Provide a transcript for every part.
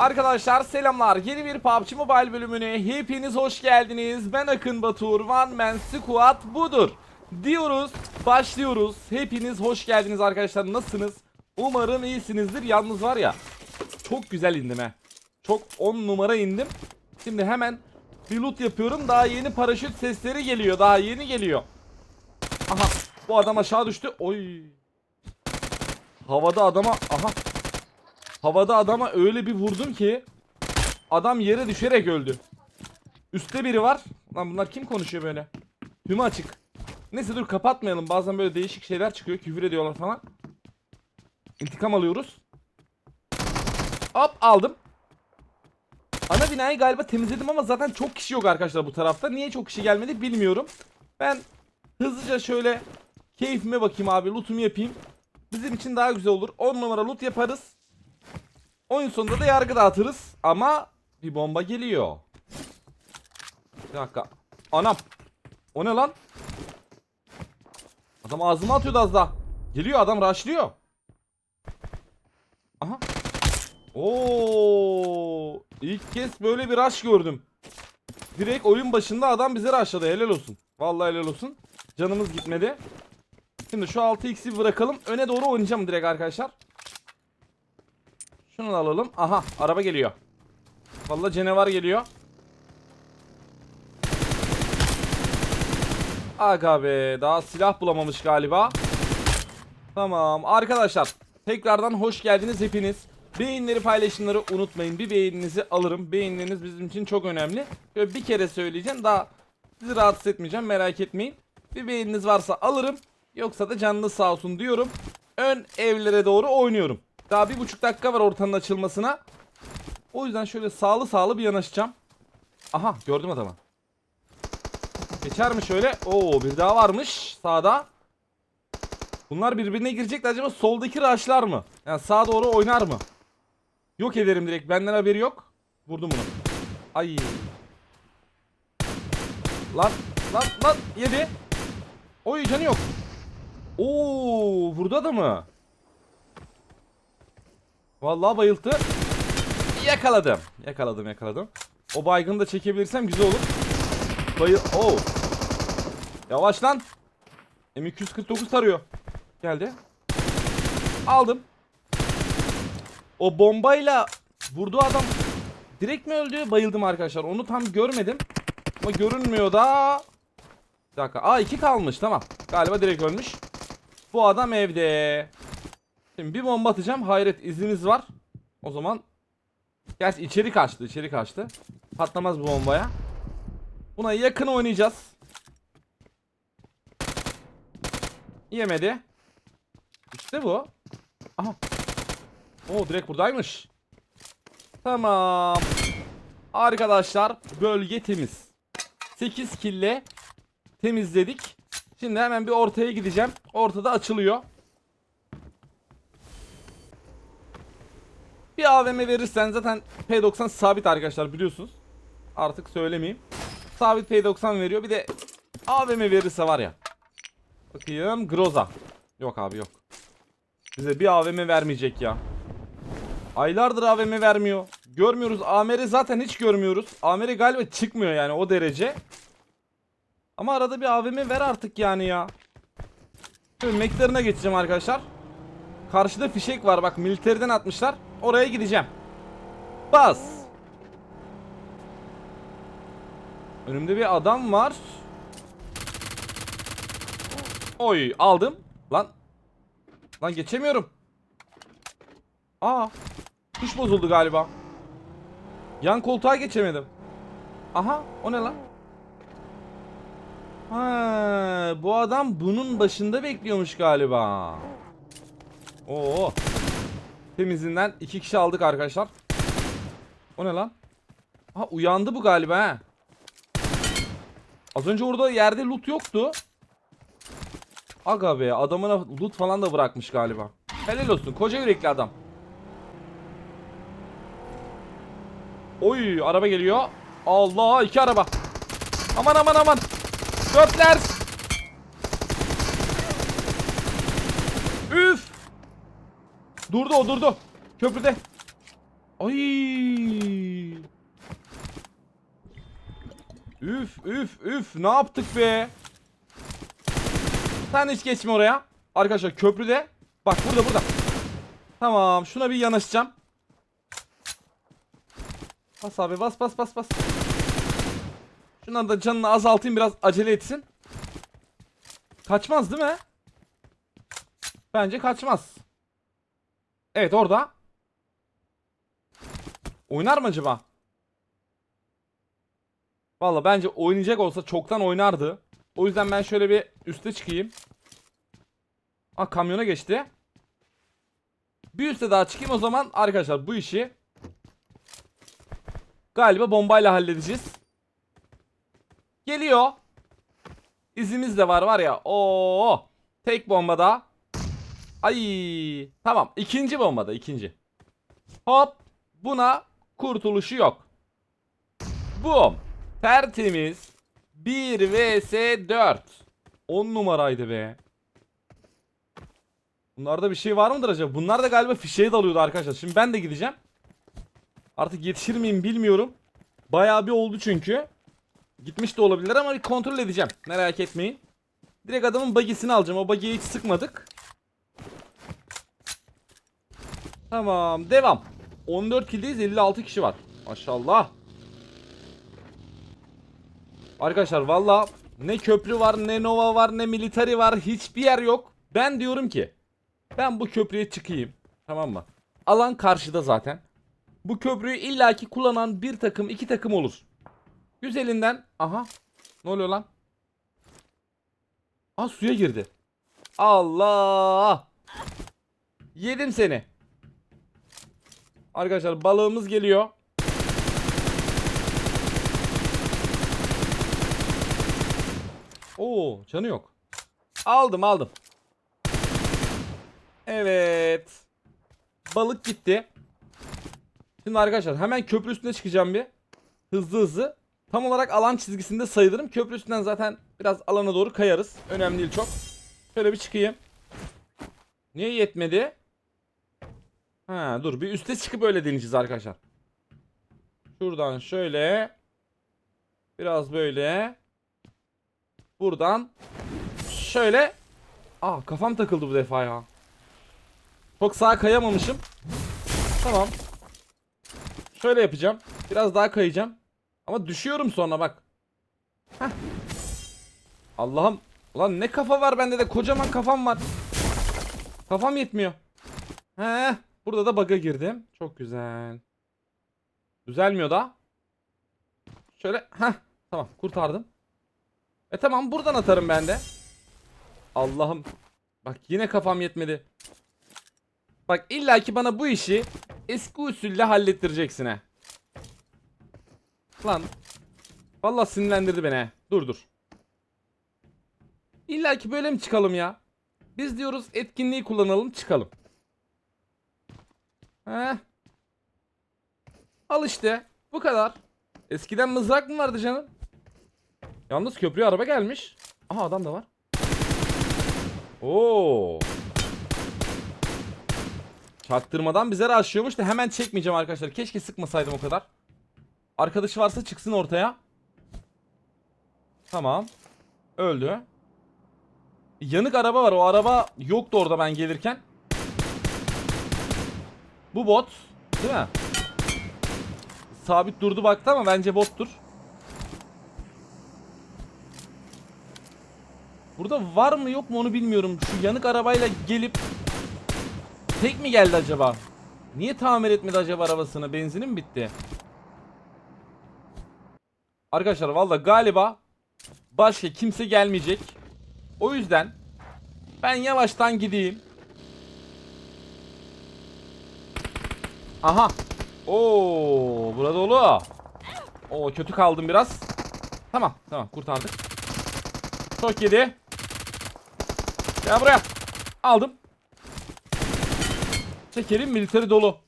Arkadaşlar selamlar. Yeni bir PUBG Mobile bölümüne hepiniz hoş geldiniz. Ben Akın Batur. One Man Squad budur. Diyoruz, başlıyoruz. Hepiniz hoş geldiniz arkadaşlar. Nasılsınız? Umarım iyisinizdir. Yalnız var ya, çok güzel indim he. Çok 10 numara indim. Şimdi hemen bir loot yapıyorum. Daha yeni paraşüt sesleri geliyor. Daha yeni geliyor. Aha, bu adam aşağı düştü. Oy. Havada adama, aha. Havada adama öyle bir vurdum ki adam yere düşerek öldü. Üste biri var. Lan bunlar kim konuşuyor böyle? Tümü açık. Neyse dur kapatmayalım. Bazen böyle değişik şeyler çıkıyor. Küfür ediyorlar falan. İntikam alıyoruz. Hop aldım. Ana binayı galiba temizledim ama zaten çok kişi yok arkadaşlar bu tarafta. Niye çok kişi gelmedi bilmiyorum. Ben hızlıca şöyle keyfime bakayım abi. Lootumu yapayım. Bizim için daha güzel olur. 10 numara loot yaparız. Oyun sonunda da yargı dağıtırız. Ama bir bomba geliyor. Bir dakika. Anam. O ne lan? Adam ağzıma atıyordu az daha. Geliyor adam rushlıyor. Aha. Oo! İlk kez böyle bir rush gördüm. Direkt oyun başında adam bize rushladı. Helal olsun. Vallahi helal olsun. Canımız gitmedi. Şimdi şu 6x'i bırakalım. Öne doğru oynayacağım direkt arkadaşlar. Şunu alalım. Aha araba geliyor. Vallahi canavar geliyor. Aga be daha silah bulamamış galiba. Tamam arkadaşlar tekrardan hoş geldiniz hepiniz. Beğenileri paylaşımları unutmayın. Bir beğeninizi alırım. Beğenileriniz bizim için çok önemli. Şöyle bir kere söyleyeceğim daha sizi rahatsız etmeyeceğim merak etmeyin. Bir beğeniniz varsa alırım. Yoksa da canınız sağ olsun diyorum. Ön evlere doğru oynuyorum. Daha bir buçuk dakika var ortanın açılmasına. O yüzden şöyle sağlı sağlı bir yanaşacağım. Aha gördüm adamı. Geçer mi şöyle? Oo bir daha varmış sağda. Bunlar birbirine girecekler acaba soldaki rushlar mı? Yani sağa doğru oynar mı? Yok ederim direkt benden haberi yok. Vurdum bunu. Ay. Lan lan lan yedi. Oy canı yok. Oo vurdu adamı. Vallahi bayılttı. Yakaladım. Yakaladım yakaladım. O baygını da çekebilirsem güzel olur. Bayıl... Oo. Yavaş lan. M249 tarıyor. Geldi. Aldım. O bombayla vurduğu adam direkt mi öldü? Bayıldım arkadaşlar. Onu tam görmedim. Ama görünmüyor da. Bir dakika. Aa iki kalmış tamam. Galiba direkt ölmüş. Bu adam evde. Şimdi bir bomba atacağım. Hayret izimiz var. O zaman Gerçi içeri kaçtı, içeri kaçtı. Patlamaz bu bombaya. Buna yakın oynayacağız. Yemedi. İşte bu. Aha. Oo direkt buradaymış. Tamam. Arkadaşlar bölge temiz. 8 kille temizledik. Şimdi hemen bir ortaya gideceğim. Ortada açılıyor. Bir AVM verirsen zaten P90 sabit arkadaşlar biliyorsunuz. Artık söylemeyeyim. Sabit P90 veriyor. Bir de AVM verirse var ya. Bakayım Groza. Yok abi yok. Bize bir AVM vermeyecek ya. Aylardır AVM vermiyor. Görmüyoruz. AMR zaten hiç görmüyoruz. AMR galiba çıkmıyor yani o derece. Ama arada bir AVM ver artık yani ya. Mektarına geçeceğim arkadaşlar. Karşıda fişek var bak militeriden atmışlar. Oraya gideceğim. Bas. Önümde bir adam var. Oy aldım. Lan. Lan geçemiyorum. Aa. Tuş bozuldu galiba. Yan koltuğa geçemedim. Aha o ne lan? Ha, bu adam bunun başında bekliyormuş galiba. Oo. Temizinden iki kişi aldık arkadaşlar. O ne lan? Ha uyandı bu galiba ha. Az önce orada yerde loot yoktu. Aga be adamına loot falan da bırakmış galiba. Helal olsun koca yürekli adam. Oy araba geliyor. Allah iki araba. Aman aman aman. Dörtler. Üf. Durdu o durdu. Köprüde. Ay. Üf üf üf ne yaptık be? Sen hiç geçme oraya. Arkadaşlar köprüde. Bak burada burada. Tamam şuna bir yanaşacağım. Bas abi bas bas bas bas. Şundan da canını azaltayım biraz acele etsin. Kaçmaz değil mi? Bence kaçmaz. Evet orada. Oynar mı acaba? Valla bence oynayacak olsa çoktan oynardı. O yüzden ben şöyle bir üste çıkayım. Aa kamyona geçti. Bir üste daha çıkayım o zaman arkadaşlar bu işi galiba bombayla halledeceğiz. Geliyor. İzimiz de var var ya. Oo. Tek bombada. Ay. Tamam. ikinci bombada ikinci. Hop. Buna kurtuluşu yok. Bum. Tertemiz. 1 vs 4. 10 numaraydı be. Bunlarda bir şey var mıdır acaba? Bunlar da galiba fişeğe dalıyordu arkadaşlar. Şimdi ben de gideceğim. Artık yetişir miyim bilmiyorum. Bayağı bir oldu çünkü. Gitmiş de olabilir ama bir kontrol edeceğim. Merak etmeyin. Direkt adamın bagisini alacağım. O bagiyi hiç sıkmadık. Tamam. Devam. 14 killdeyiz. 56 kişi var. Maşallah. Arkadaşlar valla ne köprü var ne nova var ne militari var hiçbir yer yok. Ben diyorum ki ben bu köprüye çıkayım. Tamam mı? Alan karşıda zaten. Bu köprüyü illaki kullanan bir takım iki takım olur. Güzelinden aha ne oluyor lan? Aa suya girdi. Allah! Yedim seni. Arkadaşlar balığımız geliyor. Oo, canı yok. Aldım, aldım. Evet. Balık gitti. Şimdi arkadaşlar hemen köprü üstüne çıkacağım bir. Hızlı hızlı. Tam olarak alan çizgisinde sayılırım. Köprü üstünden zaten biraz alana doğru kayarız. Önemli değil çok. Şöyle bir çıkayım. Niye yetmedi? Ha dur bir üste çıkıp öyle deneyeceğiz arkadaşlar. Şuradan şöyle. Biraz böyle. Buradan. Şöyle. Aa kafam takıldı bu defa ya. Çok sağa kayamamışım. Tamam. Şöyle yapacağım. Biraz daha kayacağım. Ama düşüyorum sonra bak. Allah'ım. Ulan ne kafa var bende de kocaman kafam var. Kafam yetmiyor. Heh. Burada da bug'a girdim. Çok güzel. Düzelmiyor da. Şöyle. Heh. Tamam kurtardım. E tamam buradan atarım ben de. Allah'ım. Bak yine kafam yetmedi. Bak illaki bana bu işi eski usulle hallettireceksin he. Lan. Vallahi sinirlendirdi beni he. Dur dur. İlla ki böyle mi çıkalım ya? Biz diyoruz etkinliği kullanalım çıkalım. Heh. Al işte. Bu kadar. Eskiden mızrak mı vardı canım? Yalnız köprüye araba gelmiş. Aha adam da var. Oo. Çaktırmadan bize aşıyormuş da hemen çekmeyeceğim arkadaşlar. Keşke sıkmasaydım o kadar. Arkadaşı varsa çıksın ortaya. Tamam. Öldü. Yanık araba var. O araba yoktu orada ben gelirken. Bu bot. Değil mi? Sabit durdu baktı ama bence bottur. Burada var mı yok mu onu bilmiyorum. Şu yanık arabayla gelip tek mi geldi acaba? Niye tamir etmedi acaba arabasını? Benzini mi bitti? Arkadaşlar valla galiba başka kimse gelmeyecek. O yüzden ben yavaştan gideyim. Aha. Oo, burada dolu. Oo, kötü kaldım biraz. Tamam, tamam kurtardık. Çok yedi. Gel buraya. Aldım. Çekelim militeri dolu.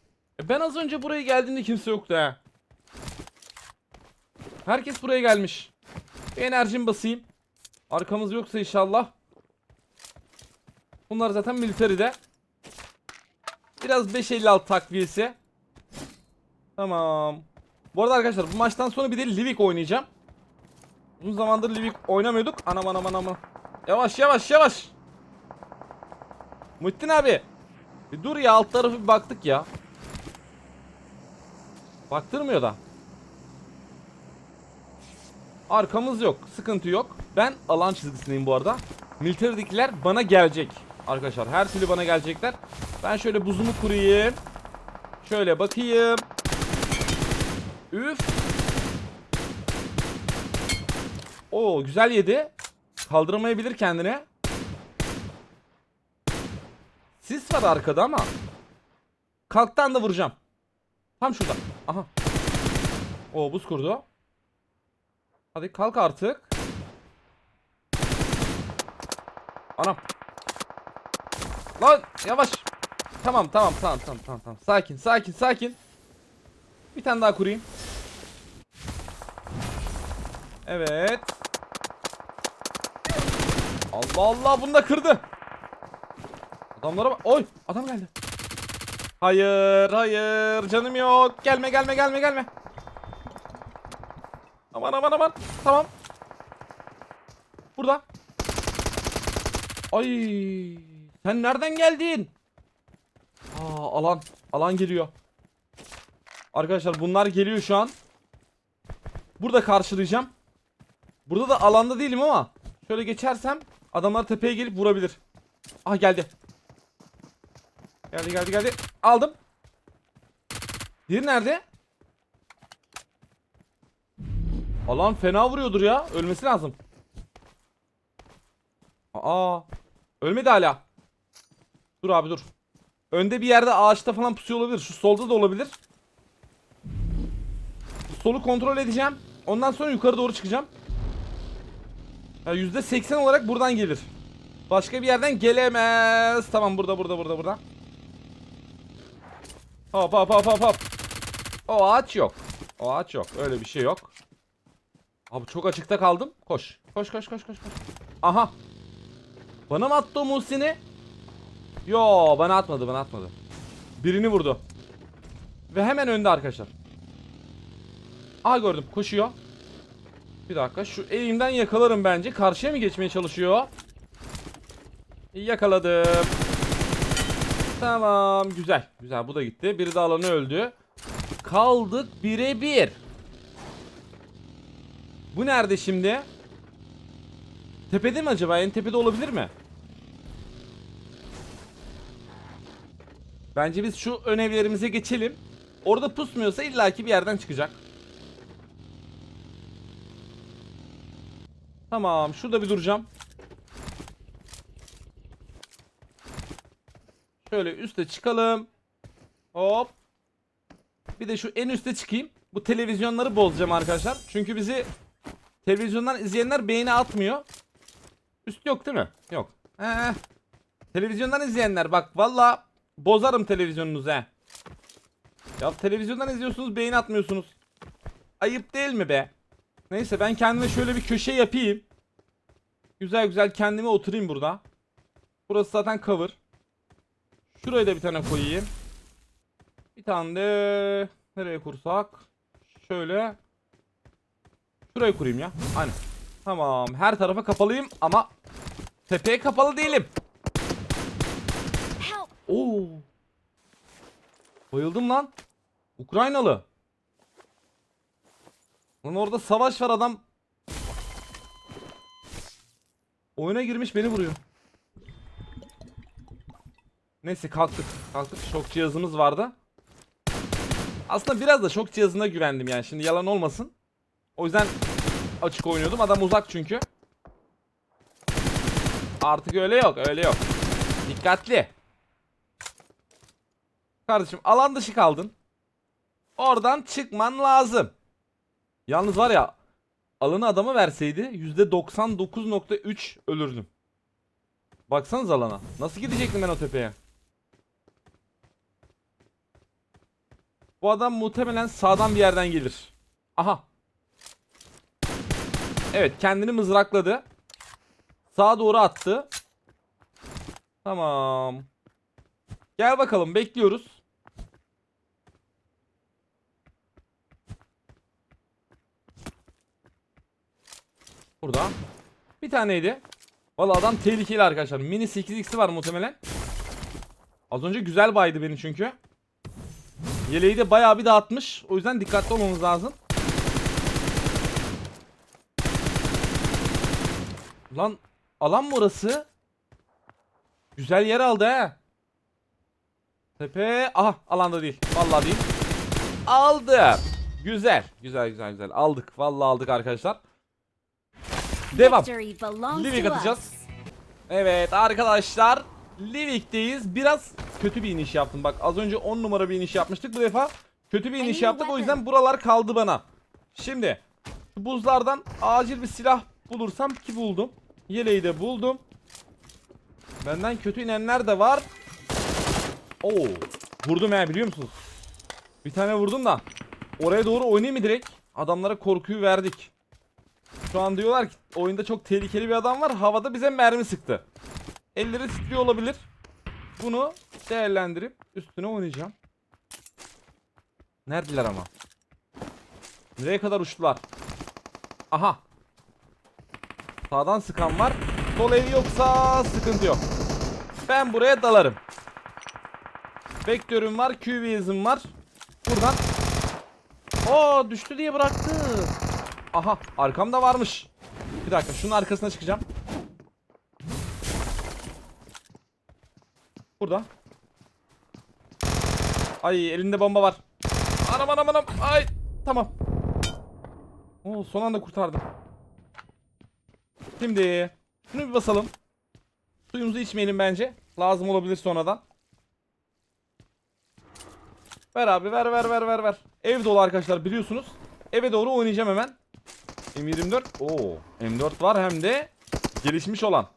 E ben az önce buraya geldiğimde kimse yoktu ha. Herkes buraya gelmiş. Bir enerjimi basayım. Arkamız yoksa inşallah. Bunlar zaten militeride. Biraz 556 takviyesi. Tamam. Bu arada arkadaşlar bu maçtan sonra bir de Livik oynayacağım. Uzun zamandır Livik oynamıyorduk. Anam anam anam. Yavaş yavaş yavaş. Muhittin abi. Bir dur ya alt tarafı bir baktık ya. Baktırmıyor da. Arkamız yok. Sıkıntı yok. Ben alan çizgisindeyim bu arada. Military'dekiler bana gelecek. Arkadaşlar her türlü bana gelecekler. Ben şöyle buzumu kurayım. Şöyle bakayım. Üf. Oo güzel yedi. Kaldıramayabilir kendine. Sis var arkada ama. Kalktan da vuracağım. Tam şurada. Aha. Oo buz kurdu. Hadi kalk artık. Anam. Lan yavaş. Tamam tamam tamam tamam tamam. Sakin sakin sakin. Bir tane daha kurayım. Evet. Allah Allah bunu da kırdı. Adamlara bak. Oy adam geldi. Hayır hayır canım yok. Gelme gelme gelme gelme. Aman aman aman. Tamam. Burada. Ay sen nereden geldin? Aa alan alan geliyor. Arkadaşlar bunlar geliyor şu an. Burada karşılayacağım. Burada da alanda değilim ama şöyle geçersem adamlar tepeye gelip vurabilir. Ah geldi. Geldi geldi geldi. Aldım. Diğeri nerede? Alan fena vuruyordur ya. Ölmesi lazım. Aa. Ölmedi hala. Dur abi dur. Önde bir yerde ağaçta falan pusuyor olabilir. Şu solda da olabilir. Solu kontrol edeceğim. Ondan sonra yukarı doğru çıkacağım. Ya %80 olarak buradan gelir. Başka bir yerden gelemez. Tamam burada burada burada burada. Hop hop hop hop hop. O ağaç yok. O ağaç yok. Öyle bir şey yok. Abi çok açıkta kaldım. Koş. Koş koş koş koş. koş. Aha. Bana mı attı o Muhsin'i? Yo bana atmadı bana atmadı. Birini vurdu. Ve hemen önde arkadaşlar. Aa gördüm koşuyor. Bir dakika şu eğimden yakalarım bence. Karşıya mı geçmeye çalışıyor? Yakaladım. Tamam güzel. Güzel bu da gitti. Biri de alanı öldü. Kaldık birebir. Bu nerede şimdi? Tepede mi acaba? En tepede olabilir mi? Bence biz şu ön evlerimize geçelim. Orada pusmuyorsa illaki bir yerden çıkacak. Tamam, şurada bir duracağım. Şöyle üste çıkalım. Hop. Bir de şu en üste çıkayım. Bu televizyonları bozacağım arkadaşlar. Çünkü bizi televizyondan izleyenler beğeni atmıyor. Üst yok değil mi? Yok. He. Televizyondan izleyenler bak valla bozarım televizyonunuzu he. Ya televizyondan izliyorsunuz beğeni atmıyorsunuz. Ayıp değil mi be? Neyse ben kendime şöyle bir köşe yapayım. Güzel güzel kendime oturayım burada. Burası zaten cover. Şuraya da bir tane koyayım. Bir tane de nereye kursak? Şöyle. Şuraya kurayım ya. Aynen. Tamam. Her tarafa kapalıyım ama tepeye kapalı değilim. Oo. Bayıldım lan. Ukraynalı. Lan orada savaş var adam. Oyuna girmiş beni vuruyor. Neyse kalktık. Kalktık. Şok cihazımız vardı. Aslında biraz da şok cihazına güvendim yani. Şimdi yalan olmasın. O yüzden açık oynuyordum. Adam uzak çünkü. Artık öyle yok. Öyle yok. Dikkatli. Kardeşim alan dışı kaldın. Oradan çıkman lazım. Yalnız var ya alanı adama verseydi %99.3 ölürdüm. Baksanız alana. Nasıl gidecektim ben o tepeye? Bu adam muhtemelen sağdan bir yerden gelir. Aha. Evet kendini mızrakladı. Sağa doğru attı. Tamam. Gel bakalım bekliyoruz. Burada. Bir taneydi. Vallahi adam tehlikeli arkadaşlar. Mini 8x'i var muhtemelen. Az önce güzel baydı beni çünkü. Yeleği de bayağı bir dağıtmış. O yüzden dikkatli olmamız lazım. Lan alan mı orası? Güzel yer aldı he. Tepe. Aha alanda değil. Vallahi değil. Aldı. Güzel. Güzel güzel güzel. Aldık. Vallahi aldık arkadaşlar. Devam. Livik atacağız. Evet arkadaşlar. Livik'teyiz. Biraz kötü bir iniş yaptım. Bak az önce 10 numara bir iniş yapmıştık. Bu defa kötü bir iniş yaptık. O yüzden buralar kaldı bana. Şimdi buzlardan acil bir silah bulursam ki buldum. Yeleği de buldum. Benden kötü inenler de var. Oo, vurdum ya biliyor musunuz? Bir tane vurdum da oraya doğru oynayayım mı direkt? Adamlara korkuyu verdik. Şu an diyorlar ki oyunda çok tehlikeli bir adam var. Havada bize mermi sıktı. Elleri titriyor olabilir. Bunu değerlendirip üstüne oynayacağım. Neredeler ama? Nereye kadar uçtular? Aha. Sağdan sıkan var. Sol ev yoksa sıkıntı yok. Ben buraya dalarım. Vektörüm var, QBS'im var. Buradan. Oo düştü diye bıraktı. Aha arkamda varmış. Bir dakika şunun arkasına çıkacağım. Burada. Ay elinde bomba var. Anam anam anam. Ay tamam. Oo son anda kurtardım. Şimdi şunu bir basalım. Suyumuzu içmeyelim bence. Lazım olabilir sonradan. Ver abi ver ver ver ver ver. Ev dolu arkadaşlar biliyorsunuz. Eve doğru oynayacağım hemen. M24. Oo, M4 var hem de gelişmiş olan.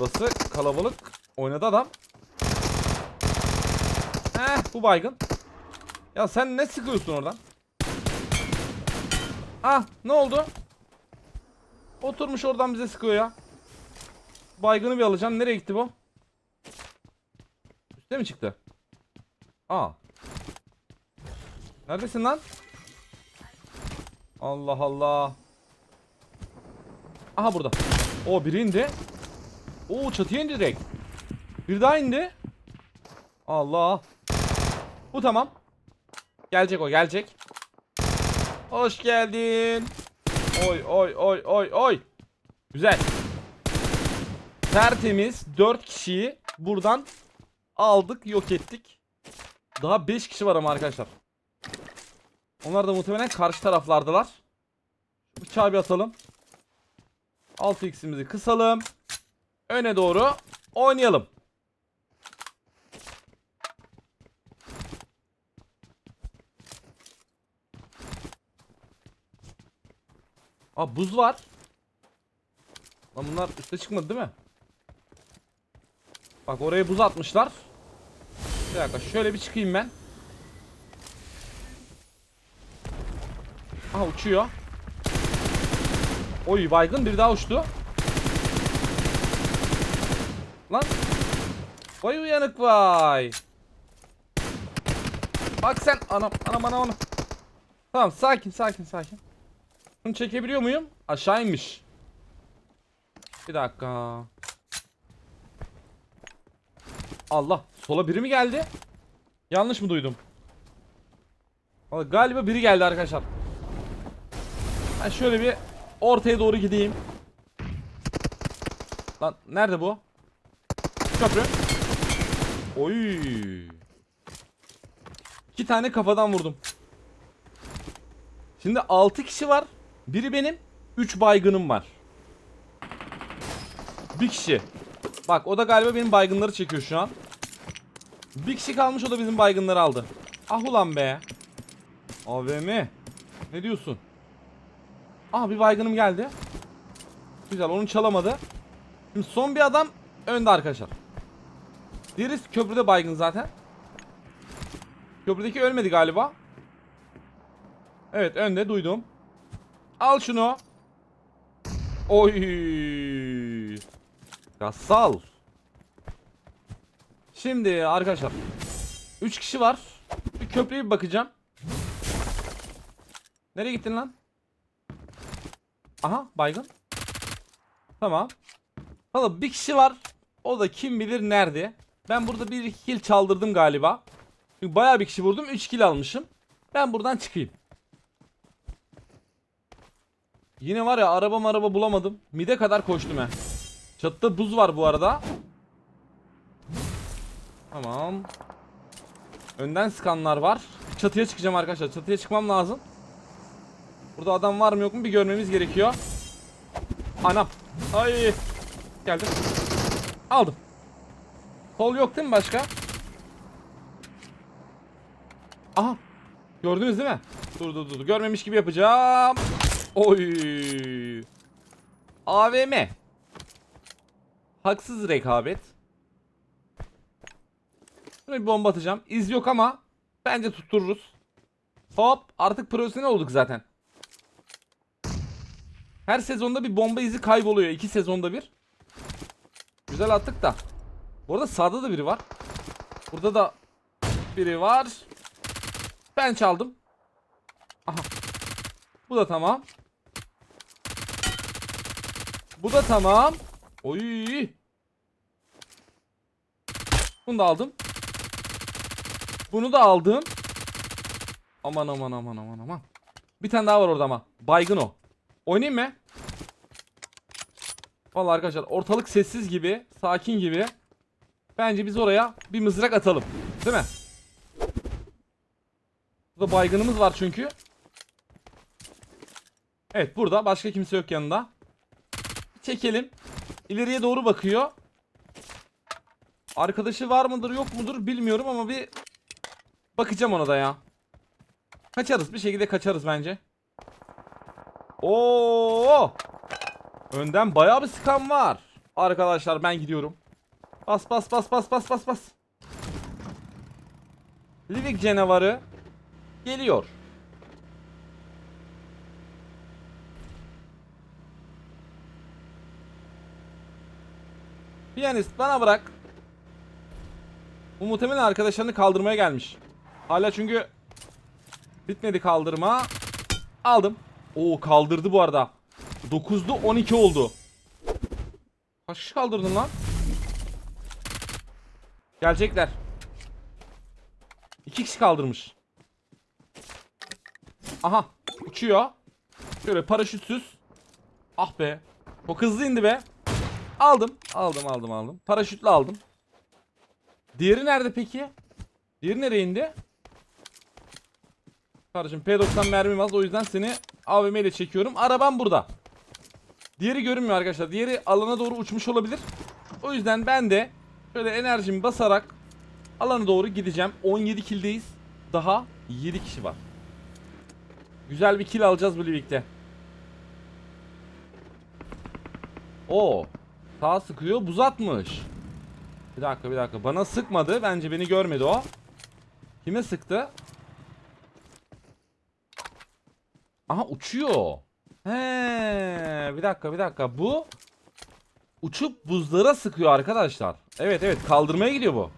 Burası kalabalık. Oynadı adam. Heh bu baygın. Ya sen ne sıkıyorsun oradan? Ah ne oldu? Oturmuş oradan bize sıkıyor ya. Baygını bir alacağım. Nereye gitti bu? Üste mi çıktı? Aa. Neredesin lan? Allah Allah. Aha burada. O biri indi. Oo çatıya indi direkt. Bir daha indi. Allah. Bu tamam. Gelecek o gelecek. Hoş geldin. Oy oy oy oy oy. Güzel. Tertemiz 4 kişiyi buradan aldık yok ettik. Daha 5 kişi var ama arkadaşlar. Onlar da muhtemelen karşı taraflardalar. Bıçağı bir atalım. 6x'imizi kısalım. Öne doğru oynayalım. Aa buz var. Lan bunlar üste çıkmadı değil mi? Bak oraya buz atmışlar. Bir dakika şöyle bir çıkayım ben. Aha uçuyor. Oy baygın bir daha uçtu. Lan. Vay uyanık vay. Bak sen anam anam anam anam. Tamam sakin sakin sakin. Bunu çekebiliyor muyum? Aşağı inmiş. Bir dakika. Allah sola biri mi geldi? Yanlış mı duydum? Galiba biri geldi arkadaşlar. Ben şöyle bir ortaya doğru gideyim. Lan nerede bu? Köprü. Oy. İki tane kafadan vurdum. Şimdi 6 kişi var. Biri benim. 3 baygınım var. Bir kişi. Bak o da galiba benim baygınları çekiyor şu an. Bir kişi kalmış o da bizim baygınları aldı. Ah ulan be. AVM. Ne diyorsun? Ah bir baygınım geldi. Güzel onu çalamadı. Şimdi son bir adam önde arkadaşlar. Diğeri köprüde baygın zaten. Köprüdeki ölmedi galiba. Evet önde duydum. Al şunu. Oy. Gassal. Şimdi arkadaşlar 3 kişi var. Bir köprüye bir bakacağım. Nereye gittin lan? Aha baygın. Tamam. Valla bir kişi var. O da kim bilir nerede. Ben burada bir iki kill çaldırdım galiba. Çünkü bayağı bir kişi vurdum. 3 kill almışım. Ben buradan çıkayım. Yine var ya araba araba bulamadım. Mide kadar koştum he. Çatıda buz var bu arada. Tamam. Önden sıkanlar var. Çatıya çıkacağım arkadaşlar. Çatıya çıkmam lazım. Burada adam var mı yok mu bir görmemiz gerekiyor. Anam. Ay. Geldim. Aldım. Kol yok değil mi başka? Aha. Gördünüz değil mi? Dur dur dur. Görmemiş gibi yapacağım. Oy. AVM. Haksız rekabet. Şuna bir bomba atacağım. İz yok ama bence tuttururuz. Hop artık profesyonel olduk zaten. Her sezonda bir bomba izi kayboluyor. iki sezonda bir. Güzel attık da. Bu arada sağda da biri var. Burada da biri var. Ben çaldım. Aha. Bu da tamam. Bu da tamam. Oy. Bunu da aldım. Bunu da aldım. Aman aman aman aman aman. Bir tane daha var orada ama. Baygın o. Oynayayım mı? Vallahi arkadaşlar ortalık sessiz gibi, sakin gibi. Bence biz oraya bir mızrak atalım. Değil mi? Burada baygınımız var çünkü. Evet burada başka kimse yok yanında. Çekelim. İleriye doğru bakıyor. Arkadaşı var mıdır yok mudur bilmiyorum ama bir bakacağım ona da ya. Kaçarız bir şekilde kaçarız bence. Oo! Önden bayağı bir sıkan var. Arkadaşlar ben gidiyorum. Bas bas bas bas bas bas bas. Livik canavarı geliyor. Piyanist bana bırak. Bu muhtemelen arkadaşlarını kaldırmaya gelmiş. Hala çünkü bitmedi kaldırma. Aldım. Oo kaldırdı bu arada. 9'lu 12 oldu. Kaç kişi kaldırdın lan? Gelecekler. İki kişi kaldırmış. Aha uçuyor. Şöyle paraşütsüz. Ah be. Çok hızlı indi be. Aldım. Aldım aldım aldım. Paraşütle aldım. Diğeri nerede peki? Diğeri nereye indi? Kardeşim P90 mermim az o yüzden seni AVM ile çekiyorum. Arabam burada. Diğeri görünmüyor arkadaşlar. Diğeri alana doğru uçmuş olabilir. O yüzden ben de şöyle enerjimi basarak alana doğru gideceğim. 17 kildeyiz. Daha 7 kişi var. Güzel bir kill alacağız bu birlikte. O sağ sıkıyor buz atmış. Bir dakika bir dakika bana sıkmadı bence beni görmedi o. Kime sıktı? Aha uçuyor. He, bir dakika bir dakika bu uçup buzlara sıkıyor arkadaşlar. Evet evet kaldırmaya gidiyor bu.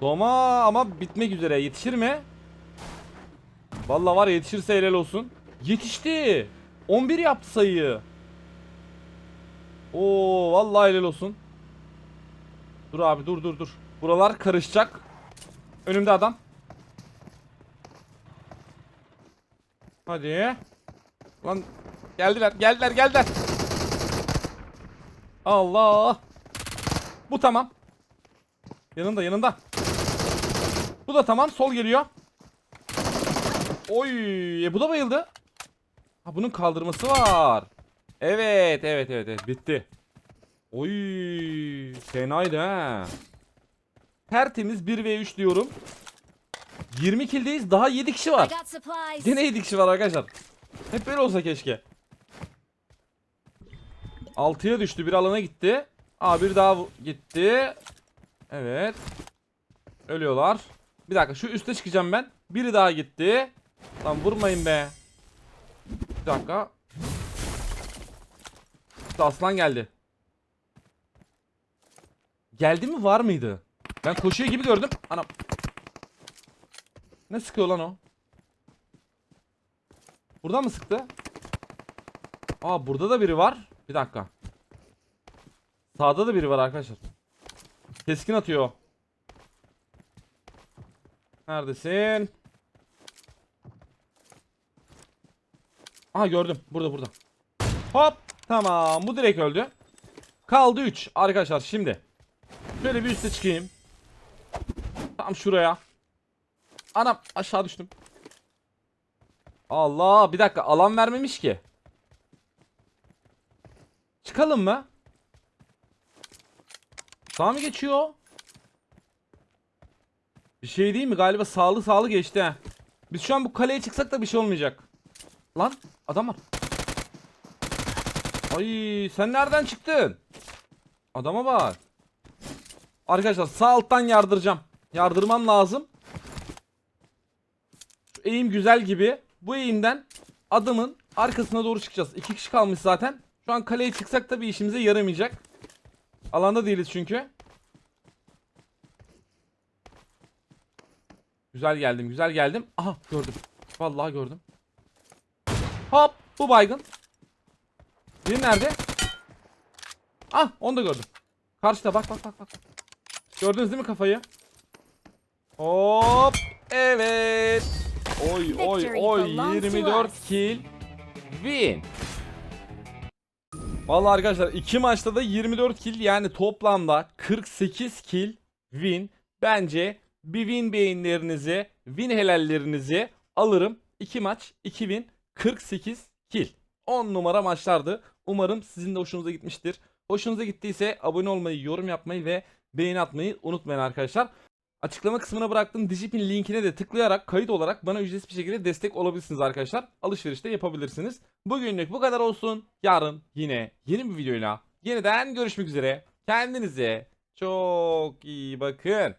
Doma ama bitmek üzere yetişir mi? Vallahi var yetişirse helal olsun. Yetişti. 11 yaptı sayıyı. Oo vallahi helal olsun. Dur abi dur dur dur. Buralar karışacak. Önümde adam. Hadi. Lan geldiler geldiler geldiler. Allah. Bu tamam. Yanında yanında. Bu da tamam sol geliyor. Oy, e bu da bayıldı. Ha bunun kaldırması var. Evet, evet, evet, evet. Bitti. Oy, fenaydı ha. Tertemiz 1 v 3 diyorum. 20 killdeyiz. Daha 7 kişi var. Gene 7 kişi var arkadaşlar. Hep böyle olsa keşke. 6'ya düştü. Bir alana gitti. Aa bir daha gitti. Evet. Ölüyorlar. Bir dakika şu üste çıkacağım ben. Biri daha gitti. Lan vurmayın be. Bir dakika. İşte aslan geldi. Geldi mi var mıydı? Ben koşuyor gibi gördüm. Anam. Ne sıkıyor lan o? Buradan mı sıktı? Aa burada da biri var. Bir dakika. Sağda da biri var arkadaşlar. Keskin atıyor. Neredesin? Aha gördüm. Burada burada. Hop. Tamam. Bu direkt öldü. Kaldı 3. Arkadaşlar şimdi. Şöyle bir üste çıkayım. Tam şuraya. Anam aşağı düştüm. Allah bir dakika alan vermemiş ki. Çıkalım mı? Sağ mı geçiyor? Bir şey değil mi? Galiba sağlı sağlı geçti ha. Biz şu an bu kaleye çıksak da bir şey olmayacak. Lan adam var. Ay sen nereden çıktın? Adama bak. Arkadaşlar sağ alttan yardıracağım. Yardırmam lazım. Şu eğim güzel gibi. Bu eğimden adamın arkasına doğru çıkacağız. İki kişi kalmış zaten. Şu an kaleye çıksak da bir işimize yaramayacak. Alanda değiliz çünkü. Güzel geldim, güzel geldim. Aha gördüm. Vallahi gördüm. Hop bu baygın. Biri nerede? Ah onu da gördüm. Karşıda bak bak bak bak. Gördünüz değil mi kafayı? Hop evet. Oy oy oy belongs to 24 us. kill win. Vallahi arkadaşlar iki maçta da 24 kill yani toplamda 48 kill win. Bence bir win beyinlerinizi, win helallerinizi alırım. 2 maç 2 win 48 kill. 10 numara maçlardı. Umarım sizin de hoşunuza gitmiştir. Hoşunuza gittiyse abone olmayı, yorum yapmayı ve beğeni atmayı unutmayın arkadaşlar. Açıklama kısmına bıraktığım Digipin linkine de tıklayarak kayıt olarak bana ücretsiz bir şekilde destek olabilirsiniz arkadaşlar. Alışverişte yapabilirsiniz. Bugünlük bu kadar olsun. Yarın yine yeni bir videoyla yeniden görüşmek üzere. Kendinize çok iyi bakın.